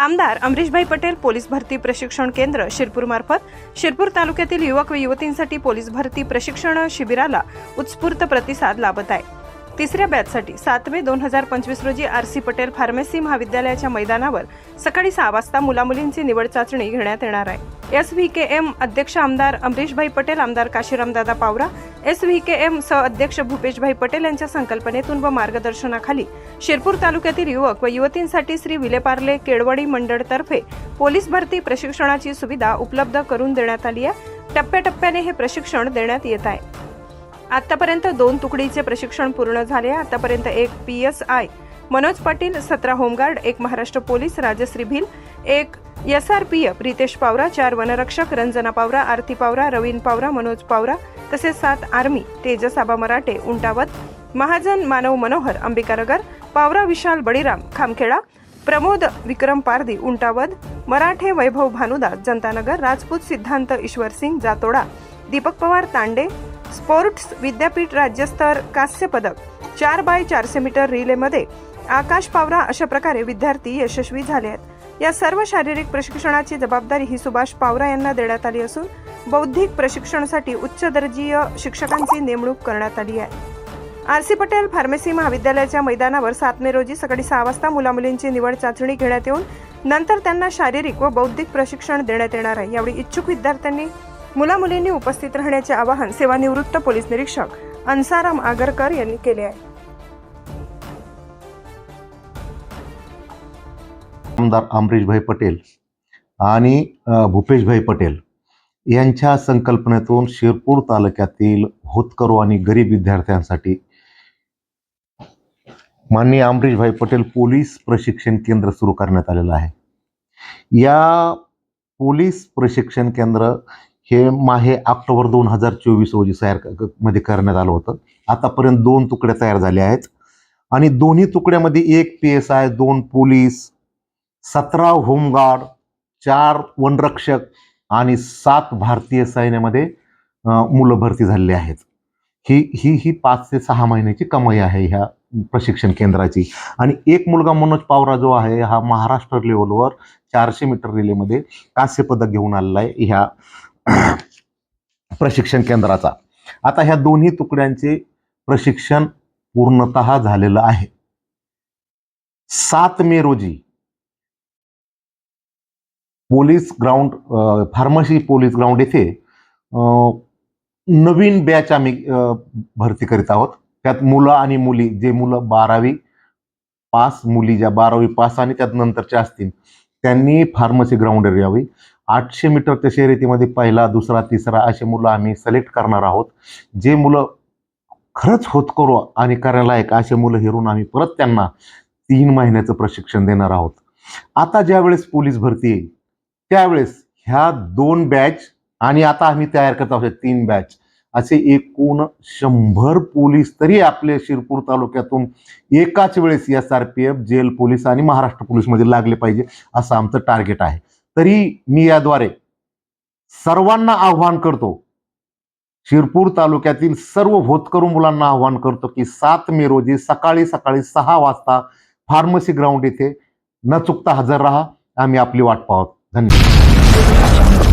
आमदार अमरीशभाई पटेल पोलीस भरती प्रशिक्षण केंद्र शिरपूरमार्फत शिरपूर तालुक्यातील युवक व युवतींसाठी पोलीस भरती प्रशिक्षण शिबिराला उत्स्फूर्त प्रतिसाद लाभत आहे. तिसऱ्या बॅचसाठी सात मे दोन हजार पंचवीस रोजी आर सी पटेल फार्मसी महाविद्यालयाच्या मैदानावर सकाळी सहा वाजता मुलामुलींची निवड चाचणी घेण्यात येणार आहे. एस व्ही के एम अध्यक्ष आमदार अमरीशभाई पटेल आमदार Kashiramdada Pawara S V K M सह अध्यक्ष भूपेशभाई पटेल यांच्या संकल्पनेतून व मार्गदर्शनाखाली शिरपूर तालुक्यातील युवक व युवतींसाठी श्री विलेपार्ले केळवडी मंडळतर्फे पोलीस भरती प्रशिक्षणाची सुविधा उपलब्ध करून देण्यात आली आहे. टप्प्याटप्प्याने हे प्रशिक्षण देण्यात येत आहे. आतापर्यंत दोन तुकडीचे प्रशिक्षण पूर्ण झाले. आतापर्यंत एक P S I Manoj Patil सतरा होमगार्ड एक महाराष्ट्र पोलीस राजश्री भिल एक S R P F Ritesh Pawara चार वनरक्षक रंजना पावरा आरती पावरा रवीन पावरा मनोज पावरा तसेच सात आर्मी तेजस आबा मराठे उंटावत महाजन मानव मनोहर अंबिकानगर पावरा विशाल बळीराम खामखेडा प्रमोद विक्रम पारदी उंटावद मराठे वैभव भानुदास जनतानगर राजपूत सिद्धांत ईश्वर सिंग जातोडा दीपक पवार तांडे स्पोर्ट्स विद्यापीठ राज्यस्तर कांस्य पदक चार बाय चारशे मीटर रिलेमध्ये आकाश पावरा अशा प्रकारे विद्यार्थी यशस्वी झाले आहेत. या सर्व शारीरिक प्रशिक्षणाची जबाबदारी ही सुभाष पावरा यांना देण्यात आली असून बौद्धिक प्रशिक्षणासाठी उच्च दर्जीय शिक्षकांची नेमणूक करण्यात आली आहे. आर सी पटेल फार्मसी महाविद्यालयाच्या मैदानावर सात मे रोजी सकाळी सहा वाजता मुलामुलींची निवड चाचणी घेण्यात येऊन नंतर त्यांना शारीरिक व बौद्धिक प्रशिक्षण देण्यात येणार आहे. यावेळी इच्छुक विद्यार्थ्यांनी मुलामुलींनी उपस्थित राहण्याचे आवाहन सेवानिवृत्त पोलीस निरीक्षक अन्साराम आगरकर यांनी केले आहे. आमदार अमरीशभाई पटेल आणि भूपेशभाई पटेल यांच्या संकल्पनेतून शिरपूर तालुक्यातील होतकरू आणि गरीब विद्यार्थ्यांसाठी माननीय अमरीशभाई पटेल पोलीस प्रशिक्षण केंद्र सुरू करण्यात आलेलं आहे. या पोलीस प्रशिक्षण केंद्र हे माहे ऑक्टोबर दोन हजार चोवीस रोजी तयारमध्ये करण्यात आलं होतं. आतापर्यंत दोन तुकड्या तयार झाल्या आहेत. आणि दोन्ही तुकड्यामध्ये एक पी एस आय दोन पोलीस सतरा होमगार्ड चार वनरक्षक आणि सात भारतीय सैन्यामध्ये मुलं भरती झालेली आहेत. ही ही ही पाच ते सहा महिन्याची कमाई आहे ह्या प्रशिक्षण केंद्राची. आणि एक मुलगा मनोज पावरा जो आहे हा महाराष्ट्र लेवलवर चारशे मीटर रिलेमध्ये कांस्य पदक घेऊन आलेला आहे. ह्या प्रशिक्षण केंद्राचा. आता ह्या दोन्ही तुकड्यांचे प्रशिक्षण पूर्णतः झालेलं आहे. सात मे रोजी police ground pharmacy police ground येथे नवीन बॅच आम्ही भरती करीत आहोत. त्यात मुलं आणि मुली जे मुलं बारावी पास मुली ज्या बारावी पास आणि त्यात नंतरच्या असतील त्यांनी फार्मसी ग्राउंडवर यावी. आठशे मीटरच्या शर्यतीमध्ये पहिला दुसरा तिसरा असे मुलं आम्ही सिलेक्ट करणार आहोत. जे मुलं खरंच होत करू आणि करायलायक असे मुलं हिरून आम्ही परत त्यांना तीन महिन्याचं प्रशिक्षण देणार आहोत. आता ज्यावेळेस पोलीस भरती येईल त्यावेळेस ह्या दोन बॅच आणि आता आम्ही तयार करत आहोत तीन बॅच असे एकूण शंभर पोलीस तरी आपले शिरपूर तालुक्यातून एकाच वेळेस S R P F jail police आणि महाराष्ट्र पोलीसमध्ये लागले पाहिजे असं आमचं टार्गेट आहे. तरी मी याद्वारे सर्वांना आव्हान करतो. शिरपूर तालुक्यातील सर्व होतकरू मुलांना आव्हान करतो की सात मे रोजी सकाळी सकाळी सहा वाजता फार्मसी ग्राउंड येथे न चुकता हजर राहा. आम्ही आपली वाट पाहत. धन्यवाद.